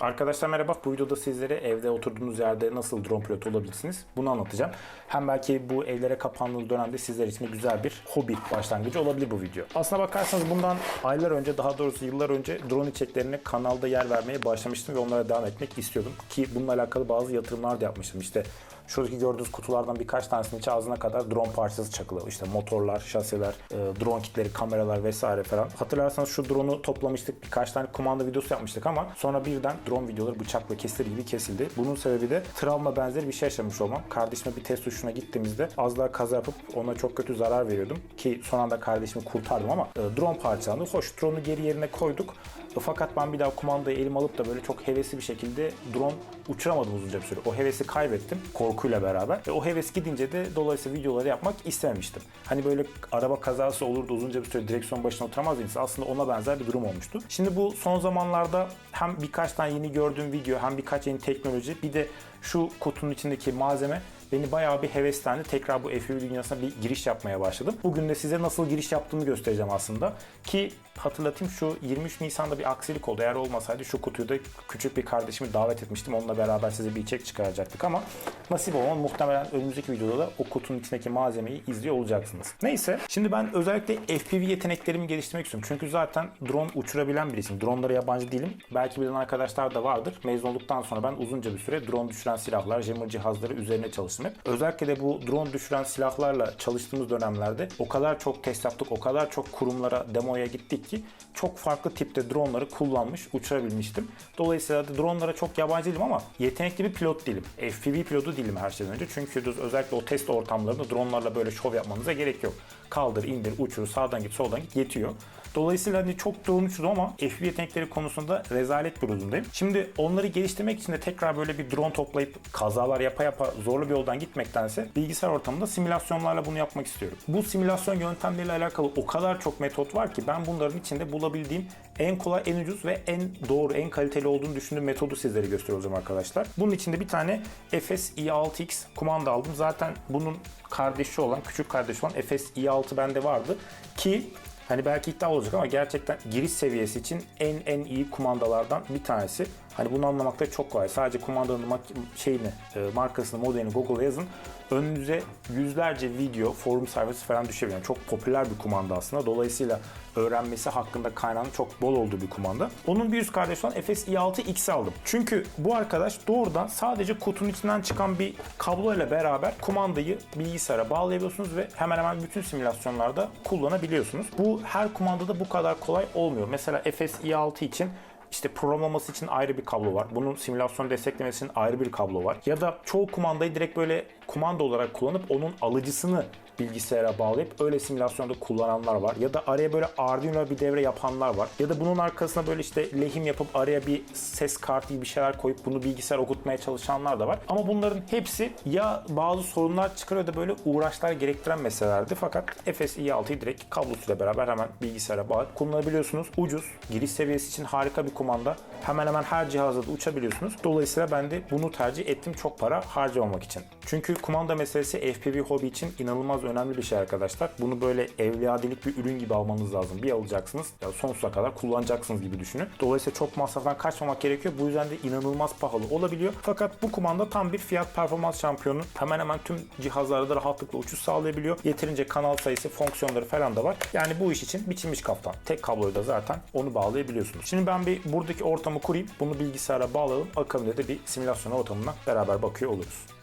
Arkadaşlar merhaba. Bu videoda sizlere evde oturduğunuz yerde nasıl drone pilotu olabilirsiniz bunu anlatacağım. Hem belki bu evlere kapandığınız dönemde sizler için güzel bir hobi başlangıcı olabilir bu video. Aslına bakarsanız bundan aylar önce daha doğrusu yıllar önce drone içeriklerine kanalda yer vermeye başlamıştım ve onlara devam etmek istiyordum. Ki bununla alakalı bazı yatırımlar da yapmıştım. İşte Şuradaki gördüğünüz kutulardan birkaç tanesinin içi ağzına kadar drone parçası çakılı. İşte motorlar, şasiler, e, drone kitleri, kameralar vesaire falan. Hatırlarsanız şu drone'u toplamıştık. Birkaç tane kumanda videosu yapmıştık ama sonra birden drone videoları bıçakla kesilir gibi kesildi. Bunun sebebi de travma benzeri bir şey yaşamış olmam. Kardeşime bir test uçuşuna gittiğimizde az daha kaza yapıp ona çok kötü zarar veriyordum. Ki son anda kardeşimi kurtardım ama e, drone parçalandı. Hoş drone'u geri yerine koyduk. E, Fakat ben bir daha kumandayı elim alıp da böyle çok hevesli bir şekilde drone uçuramadım uzunca bir süre. O hevesi kaybettim korkuyla beraber. Ve o heves gidince de dolayısıyla videoları yapmak istememiştim. Hani böyle araba kazası olur da uzunca bir süre direksiyon başına oturamaz insan. Aslında ona benzer bir durum olmuştu. Şimdi bu son zamanlarda hem birkaç tane yeni gördüğüm video hem birkaç yeni teknoloji bir de şu kutunun içindeki malzeme beni bayağı bir heveslendi. Tekrar bu FPV dünyasına bir giriş yapmaya başladım. Bugün de size nasıl giriş yaptığımı göstereceğim aslında. Ki hatırlatayım şu 23 Nisan'da bir aksilik oldu. Eğer olmasaydı şu kutuyu da küçük bir kardeşimi davet etmiştim. Onunla beraber size bir içerik çıkaracaktık ama nasip olmadı. Muhtemelen önümüzdeki videoda da o kutunun içindeki malzemeyi izliyor olacaksınız. Neyse şimdi ben özellikle FPV yeteneklerimi geliştirmek istiyorum. Çünkü zaten drone uçurabilen birisiyim. Drone'lara yabancı değilim. Belki bilen arkadaşlar da vardır. Mezun olduktan sonra ben uzunca bir süre drone düşüren silahlar, jammer cihazları üzerine çalıştım hep. Özellikle de bu drone düşüren silahlarla çalıştığımız dönemlerde o kadar çok test yaptık, o kadar çok kurumlara, demoya gittik ki çok farklı tipte droneları kullanmış, uçurabilmiştim. Dolayısıyla da dronelara çok yabancı değilim ama yetenekli bir pilot değilim. FPV pilotu değilim her şeyden önce. Çünkü özellikle o test ortamlarında dronelarla böyle şov yapmanıza gerek yok. Kaldır, indir, uçur, sağdan git, soldan git yetiyor. Dolayısıyla hani çok uçurdum ama FPV yetenekleri konusunda rezalet bir durumdayım. Şimdi onları geliştirmek için de tekrar böyle bir drone toplayıp kazalar yapa yapa zorlu bir yoldan gitmektense bilgisayar ortamında simülasyonlarla bunu yapmak istiyorum. Bu simülasyon yöntemleriyle alakalı o kadar çok metot var ki ben bunların içinde bulabildiğim en kolay, en ucuz ve en doğru, en kaliteli olduğunu düşündüğüm metodu sizlere göstereceğim arkadaşlar. Bunun içinde bir tane FS i6X kumanda aldım. Zaten bunun kardeşi olan, küçük kardeşi olan FS i6 bende vardı ki Hani belki iddia olacak ama gerçekten giriş seviyesi için en en iyi kumandalardan bir tanesi. Hani bunu anlamak da çok kolay. Sadece kumandanın şeyini, e, markasını, modelini Google'a yazın. Önünüze yüzlerce video, forum sayfası falan düşebilir. Yani çok popüler bir kumanda aslında. Dolayısıyla öğrenmesi hakkında kaynağının çok bol olduğu bir kumanda. Onun bir üst kardeşi olan FS i6X aldım. Çünkü bu arkadaş doğrudan sadece kutunun içinden çıkan bir kablo ile beraber kumandayı bilgisayara bağlayabiliyorsunuz ve hemen hemen bütün simülasyonlarda kullanabiliyorsunuz. Bu her kumandada bu kadar kolay olmuyor. Mesela FS i6 için işte programlaması için ayrı bir kablo var. Bunun simülasyon desteklemesi için ayrı bir kablo var. Ya da çoğu kumandayı direkt böyle kumanda olarak kullanıp onun alıcısını bilgisayara bağlayıp öyle simülasyonda kullananlar var. Ya da araya böyle Arduino bir devre yapanlar var. Ya da bunun arkasına böyle işte lehim yapıp araya bir ses kartı gibi bir şeyler koyup bunu bilgisayar okutmaya çalışanlar da var. Ama bunların hepsi ya bazı sorunlar çıkarıyor da böyle uğraşlar gerektiren meselelerdi. Fakat FS i6'yı direkt kablosuyla beraber hemen bilgisayara bağlayıp kullanabiliyorsunuz. Ucuz, giriş seviyesi için harika bir kumanda. Hemen hemen her cihazda da uçabiliyorsunuz. Dolayısıyla ben de bunu tercih ettim çok para harcamamak için. Çünkü kumanda meselesi FPV hobi için inanılmaz önemli bir şey arkadaşlar. Bunu böyle evliyadilik bir ürün gibi almanız lazım. Bir alacaksınız, ya sonsuza kadar kullanacaksınız gibi düşünün. Dolayısıyla çok masraftan kaçmamak gerekiyor. Bu yüzden de inanılmaz pahalı olabiliyor. Fakat bu kumanda tam bir fiyat performans şampiyonu. Hemen hemen tüm cihazlarda da rahatlıkla uçuş sağlayabiliyor. Yeterince kanal sayısı, fonksiyonları falan da var. Yani bu iş için biçilmiş kaftan. Tek kabloyu da zaten onu bağlayabiliyorsunuz. Şimdi ben bir buradaki ortamı kurayım. Bunu bilgisayara bağlayalım. Akabinde de bir simülasyon ortamına beraber bakıyor oluruz.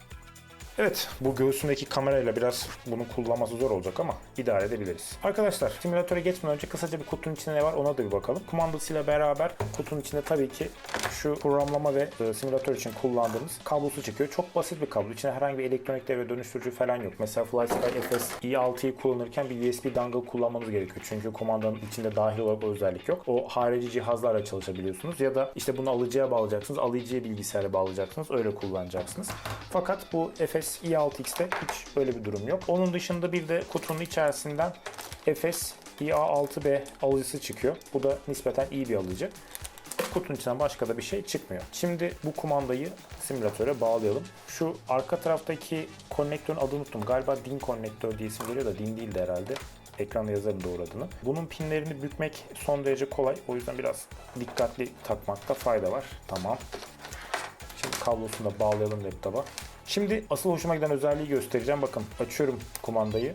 Evet, bu göğsündeki kamerayla biraz bunu kullanması zor olacak ama idare edebiliriz. Arkadaşlar, simülatöre geçmeden önce kısaca bir kutunun içinde ne var ona da bir bakalım. Kumandasıyla beraber kutunun içinde tabii ki şu programlama ve e, simülatör için kullandığımız kablosu çıkıyor. Çok basit bir kablo. İçinde herhangi bir elektronik devre dönüştürücü falan yok. Mesela FlySky FS i6'yı kullanırken bir USB dongle kullanmanız gerekiyor. Çünkü kumandanın içinde dahil olarak o özellik yok. O harici cihazlarla çalışabiliyorsunuz. Ya da işte bunu alıcıya bağlayacaksınız. Alıcıya bilgisayara bağlayacaksınız. Öyle kullanacaksınız. Fakat bu FS i6X'te hiç öyle bir durum yok. Onun dışında bir de kutunun içerisinden FS IA6B alıcısı çıkıyor. Bu da nispeten iyi bir alıcı. Kutunun içinden başka da bir şey çıkmıyor. Şimdi bu kumandayı simülatöre bağlayalım. Şu arka taraftaki konnektörün adını unuttum. Galiba DIN konnektör diye isim geliyor da DIN değildi herhalde. Ekranda yazarım doğru adını. Bunun pinlerini bükmek son derece kolay. O yüzden biraz dikkatli takmakta fayda var. Tamam. Şimdi kablosunu da bağlayalım laptopa. Şimdi asıl hoşuma giden özelliği göstereceğim. Bakın açıyorum kumandayı.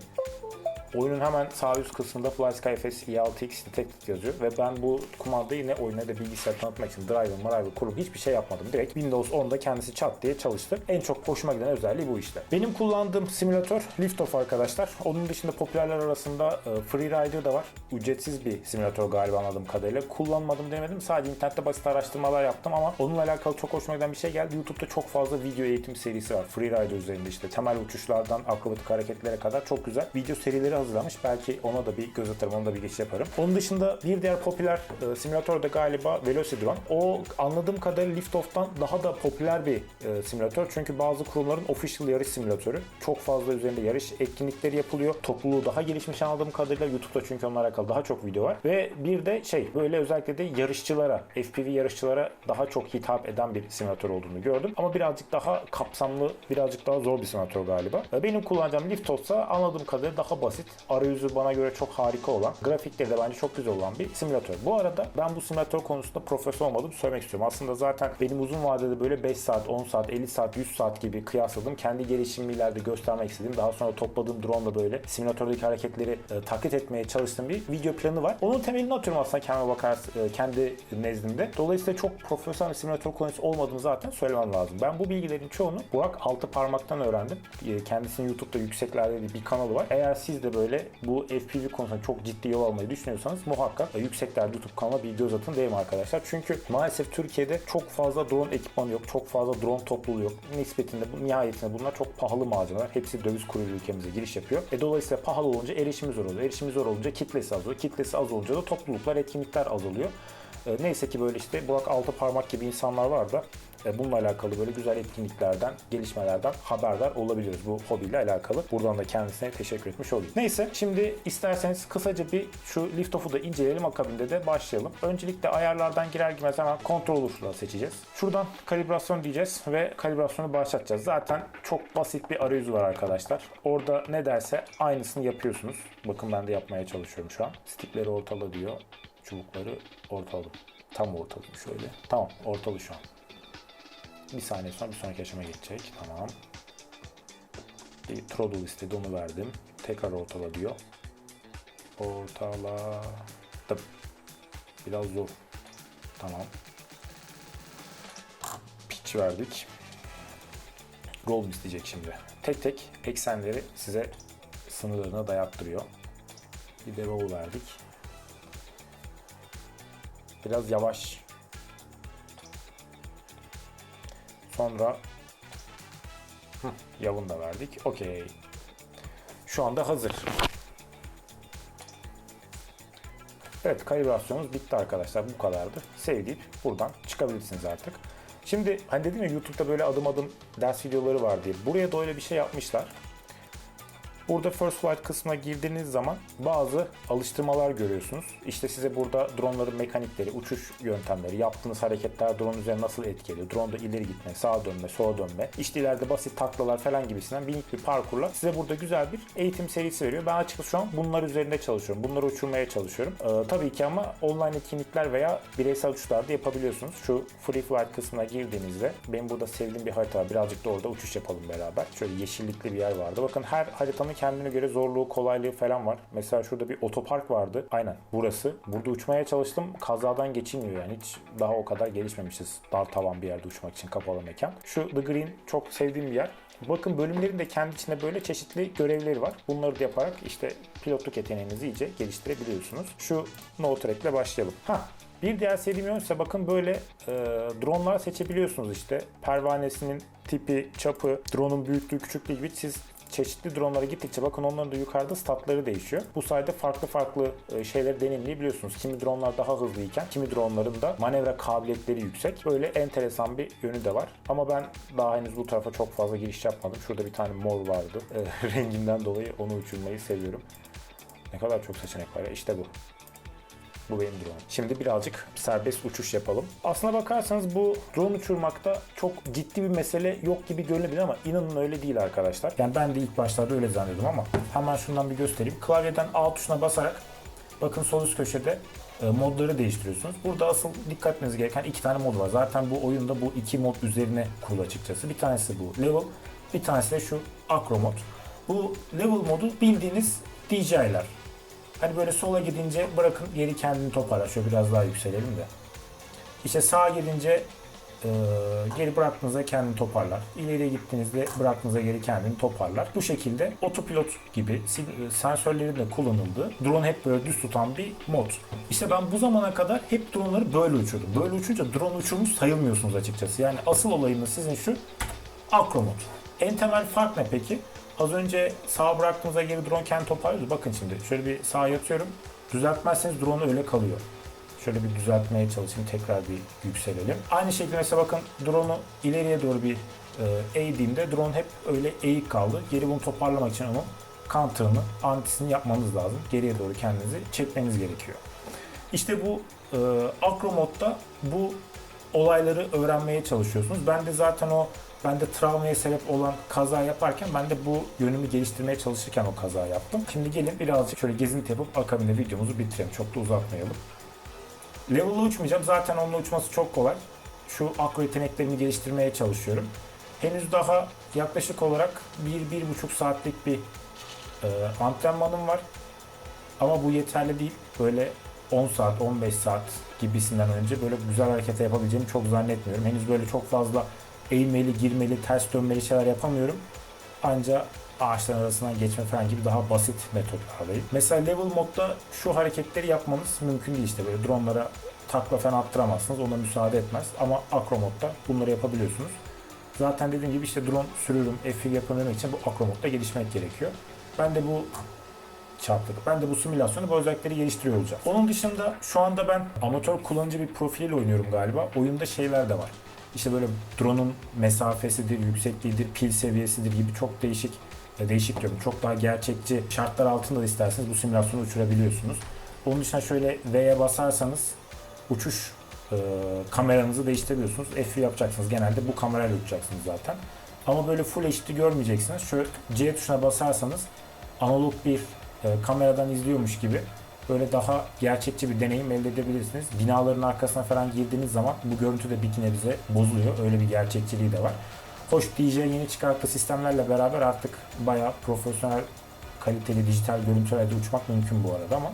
Oyunun hemen sağ üst kısmında FlySky FS E6X Detected yazıyor ve ben bu kumandayı ne oyuna ne de bilgisayar tanıtmak için driver, driver kurum hiçbir şey yapmadım. Direkt Windows 10'da kendisi çat diye çalıştı. En çok hoşuma giden özelliği bu işte. Benim kullandığım simülatör Liftoff arkadaşlar. Onun dışında popülerler arasında e, Freerider da var. Ücretsiz bir simülatör galiba anladığım kadarıyla. Kullanmadım demedim. Sadece internette basit araştırmalar yaptım ama onunla alakalı çok hoşuma giden bir şey geldi. YouTube'da çok fazla video eğitim serisi var. Freerider üzerinde işte temel uçuşlardan akrobatik hareketlere kadar çok güzel video serileri hazırlamış. Belki ona da bir göz atarım, ona da bir geçiş yaparım. Onun dışında bir diğer popüler e, simülatör de galiba Velocidrone. O anladığım kadarıyla Liftoff'tan daha da popüler bir e, simülatör. Çünkü bazı kurumların official yarış simülatörü. Çok fazla üzerinde yarış etkinlikleri yapılıyor. Topluluğu daha gelişmiş anladığım kadarıyla YouTube'da çünkü onunla alakalı daha çok video var. Ve bir de şey böyle özellikle de yarışçılara, FPV yarışçılara daha çok hitap eden bir simülatör olduğunu gördüm. Ama birazcık daha kapsamlı, birazcık daha zor bir simülatör galiba. E, Benim kullanacağım Liftoff ise anladığım kadarıyla daha basit. Arayüzü bana göre çok harika olan, grafikleri de bence çok güzel olan bir simülatör. Bu arada ben bu simülatör konusunda profesyonel olmadığımı söylemek istiyorum. Aslında zaten benim uzun vadede böyle 5 saat, 10 saat, 50 saat, 100 saat gibi kıyasladığım, kendi gelişimimi ileride göstermek istediğim, daha sonra topladığım drone'la böyle simülatördeki hareketleri e, taklit etmeye çalıştığım bir video planı var. Onun temelini atıyorum aslında kendime bakar, e, kendi nezdimde. Dolayısıyla çok profesyonel bir simülatör kullanıcısı olmadığını zaten söylemem lazım. Ben bu bilgilerin çoğunu Burak altı parmaktan öğrendim. E, kendisinin YouTube'da yükseklerde bir kanalı var. Eğer siz de böyle bu FPV konusunda çok ciddi yol almayı düşünüyorsanız muhakkak yükseklerde YouTube kanalına bir göz atın derim arkadaşlar. Çünkü maalesef Türkiye'de çok fazla drone ekipmanı yok. Çok fazla drone topluluğu yok. Nispetinde bu nihayetinde bunlar çok pahalı malzemeler. Hepsi döviz kuruyla ülkemize giriş yapıyor. E dolayısıyla pahalı olunca erişimi zor oluyor. Erişimi zor olunca kitlesi az oluyor. Kitlesi az olunca da topluluklar, etkinlikler azalıyor. E, neyse ki böyle işte Burak altı parmak gibi insanlar var da bununla alakalı böyle güzel etkinliklerden, gelişmelerden haberdar olabiliyoruz bu hobiyle alakalı. Buradan da kendisine teşekkür etmiş olayım. Neyse şimdi isterseniz kısaca bir şu liftoff'u da inceleyelim akabinde de başlayalım. Öncelikle ayarlardan girer girmez hemen controller'la seçeceğiz. Şuradan kalibrasyon diyeceğiz ve kalibrasyonu başlatacağız. Zaten çok basit bir arayüzü var arkadaşlar. Orada ne derse aynısını yapıyorsunuz. Bakın ben de yapmaya çalışıyorum şu an. Stickleri ortala diyor. Çubukları ortaladım. Tam ortaladım şöyle. Tamam ortalı şu an. Bir saniye sonra bir sonraki aşama geçecek. Tamam. Bir throttle istedi onu verdim. Tekrar ortala diyor. Ortaladım. Biraz zor. Tamam. Pitch verdik. Roll isteyecek şimdi? Tek tek eksenleri size sınırlarına dayattırıyor. Bir de roll verdik. Biraz yavaş Sonra Hı, yavun da verdik. Okey. Şu anda hazır. Evet kalibrasyonumuz bitti arkadaşlar. Bu kadardı. Save deyip buradan çıkabilirsiniz artık. Şimdi hani dedim ya YouTube'da böyle adım adım ders videoları var diye. Buraya da öyle bir şey yapmışlar. Burada First Flight kısmına girdiğiniz zaman bazı alıştırmalar görüyorsunuz. İşte size burada dronların mekanikleri, uçuş yöntemleri, yaptığınız hareketler drone üzerine nasıl etkiliyor, drone'da ileri gitme, sağa dönme, sola dönme, işte ileride basit taklalar falan gibisinden minik bir parkurla size burada güzel bir eğitim serisi veriyor. Ben açıkçası şu an bunlar üzerinde çalışıyorum. Bunları uçurmaya çalışıyorum. Ee, tabii ki ama online etkinlikler veya bireysel uçuşlarda yapabiliyorsunuz. Şu Free Flight kısmına girdiğinizde benim burada sevdiğim bir harita var. Birazcık da orada uçuş yapalım beraber. Şöyle yeşillikli bir yer vardı. Bakın her haritanın kendine göre zorluğu, kolaylığı falan var. Mesela şurada bir otopark vardı. Aynen burası. Burada uçmaya çalıştım. Kazadan geçilmiyor yani. Hiç daha o kadar gelişmemişiz. Dar tavan bir yerde uçmak için kapalı mekan. Şu The Green çok sevdiğim bir yer. Bakın bölümlerin de kendi içinde böyle çeşitli görevleri var. Bunları da yaparak işte pilotluk yeteneğinizi iyice geliştirebiliyorsunuz. Şu no track ile başlayalım. Ha bir diğer sevdiğim yön ise bakın böyle e, dronlar seçebiliyorsunuz işte. Pervanesinin tipi, çapı, drone'un büyüklüğü, küçüklüğü gibi siz çeşitli dronlara gittikçe bakın onların da yukarıda statları değişiyor. Bu sayede farklı farklı e, şeyleri deneyimleyebiliyorsunuz. Kimi dronlar daha hızlıyken kimi dronların da manevra kabiliyetleri yüksek. Böyle enteresan bir yönü de var. Ama ben daha henüz bu tarafa çok fazla giriş yapmadım. Şurada bir tane mor vardı. E, renginden dolayı onu uçurmayı seviyorum. Ne kadar çok seçenek var ya. İşte bu. Bu benim drone'um. Şimdi birazcık serbest uçuş yapalım. Aslına bakarsanız bu drone uçurmakta çok ciddi bir mesele yok gibi görünebilir ama inanın öyle değil arkadaşlar. Yani ben de ilk başlarda öyle zannediyordum ama hemen şundan bir göstereyim. Klavyeden A tuşuna basarak bakın sol üst köşede e, modları değiştiriyorsunuz. Burada asıl dikkat etmeniz gereken iki tane mod var. Zaten bu oyunda bu iki mod üzerine kurulu açıkçası. Bir tanesi bu level, bir tanesi de şu acro mod. Bu level modu bildiğiniz DJ'ler. Hani böyle sola gidince bırakın geri kendini toparlar. Şöyle biraz daha yükselelim de. İşte sağa gidince e, geri bıraktığınızda kendini toparlar. İleriye gittiğinizde bıraktığınızda geri kendini toparlar. Bu şekilde otopilot gibi sensörlerin de kullanıldığı drone hep böyle düz tutan bir mod. İşte ben bu zamana kadar hep droneları böyle uçurdum. Böyle uçunca drone uçurmuş sayılmıyorsunuz açıkçası. Yani asıl olayınız sizin şu acro mod. En temel fark ne peki? Az önce sağa bıraktığınızda geri drone kendi toparlıyordu. Bakın şimdi şöyle bir sağa yatıyorum. Düzeltmezseniz drone öyle kalıyor. Şöyle bir düzeltmeye çalışayım. Tekrar bir yükselelim. Aynı şekilde mesela bakın drone'u ileriye doğru bir e, eğdiğimde drone hep öyle eğik kaldı. Geri bunu toparlamak için onun counter'ını, antisini yapmanız lazım. Geriye doğru kendinizi çekmeniz gerekiyor. İşte bu e, acro modda bu olayları öğrenmeye çalışıyorsunuz. Ben de zaten o ben de travmaya sebep olan kaza yaparken ben de bu yönümü geliştirmeye çalışırken o kaza yaptım. Şimdi gelin birazcık şöyle gezinti yapıp akabinde videomuzu bitirelim. Çok da uzatmayalım. Level'la uçmayacağım. Zaten onunla uçması çok kolay. Şu akro yeteneklerimi geliştirmeye çalışıyorum. Henüz daha yaklaşık olarak 1-1,5 saatlik bir e, antrenmanım var. Ama bu yeterli değil. Böyle 10 saat, 15 saat gibisinden önce böyle güzel hareket yapabileceğimi çok zannetmiyorum. Henüz böyle çok fazla eğilmeli, girmeli, ters dönmeli şeyler yapamıyorum. Ancak ağaçların arasından geçme falan gibi daha basit metotlardayım. Mesela level modda şu hareketleri yapmanız mümkün değil işte böyle dronlara takla falan attıramazsınız. Ona müsaade etmez. Ama akro modda bunları yapabiliyorsunuz. Zaten dediğim gibi işte drone sürüyorum, F1 yapabilmek için bu akro modda gelişmek gerekiyor. Ben de bu çarptık. Ben de bu simülasyonu bu özellikleri geliştiriyor olacağım. Onun dışında şu anda ben amatör kullanıcı bir profiliyle oynuyorum galiba. Oyunda şeyler de var. İşte böyle drone'un mesafesidir, yüksekliğidir, pil seviyesidir gibi çok değişik değişik diyorum. Çok daha gerçekçi şartlar altında da isterseniz bu simülasyonu uçurabiliyorsunuz. Onun dışında şöyle V'ye basarsanız uçuş e, kameranızı değiştirebiliyorsunuz. F yapacaksınız. Genelde bu kamerayla uçacaksınız zaten. Ama böyle full HD görmeyeceksiniz. Şöyle C tuşuna basarsanız analog bir e, kameradan izliyormuş gibi böyle daha gerçekçi bir deneyim elde edebilirsiniz. Binaların arkasına falan girdiğiniz zaman bu görüntü de bir nebze bozuluyor. Öyle bir gerçekçiliği de var. Hoş DJ yeni çıkarttığı sistemlerle beraber artık bayağı profesyonel kaliteli dijital görüntülerle uçmak mümkün bu arada ama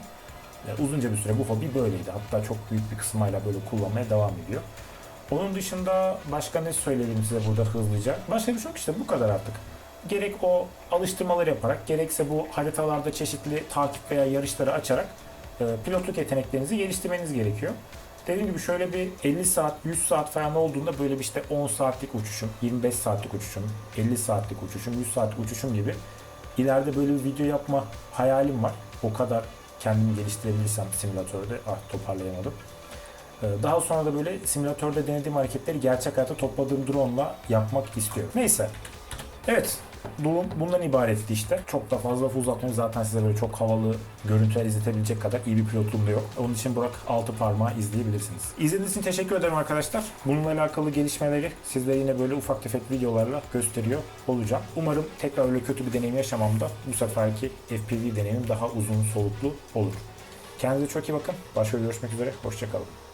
e, uzunca bir süre bu hobi böyleydi. Hatta çok büyük bir kısmıyla böyle kullanmaya devam ediyor. Onun dışında başka ne söyleyeyim size burada hızlıca? Başka bir şey yok işte bu kadar artık. Gerek o alıştırmaları yaparak gerekse bu haritalarda çeşitli takip veya yarışları açarak e, pilotluk yeteneklerinizi geliştirmeniz gerekiyor. Dediğim gibi şöyle bir 50 saat, 100 saat falan olduğunda böyle bir işte 10 saatlik uçuşum, 25 saatlik uçuşum, 50 saatlik uçuşum, 100 saatlik uçuşum gibi ileride böyle bir video yapma hayalim var. O kadar kendimi geliştirebilirsem simülatörde, ah toparlayamadım. Ee, Daha sonra da böyle simülatörde denediğim hareketleri gerçek hayatta topladığım drone'la yapmak istiyorum. Neyse. Evet. Durum bundan ibaretti işte. Çok da fazla lafı. Zaten size böyle çok havalı görüntüler izletebilecek kadar iyi bir pilotluğum da yok. Onun için Burak altı parmağı izleyebilirsiniz. İzlediğiniz için teşekkür ederim arkadaşlar. Bununla alakalı gelişmeleri sizlere yine böyle ufak tefek videolarla gösteriyor olacağım. Umarım tekrar öyle kötü bir deneyim yaşamamda bu seferki FPV deneyimim daha uzun soluklu olur. Kendinize çok iyi bakın. Başka görüşmek üzere. Hoşçakalın.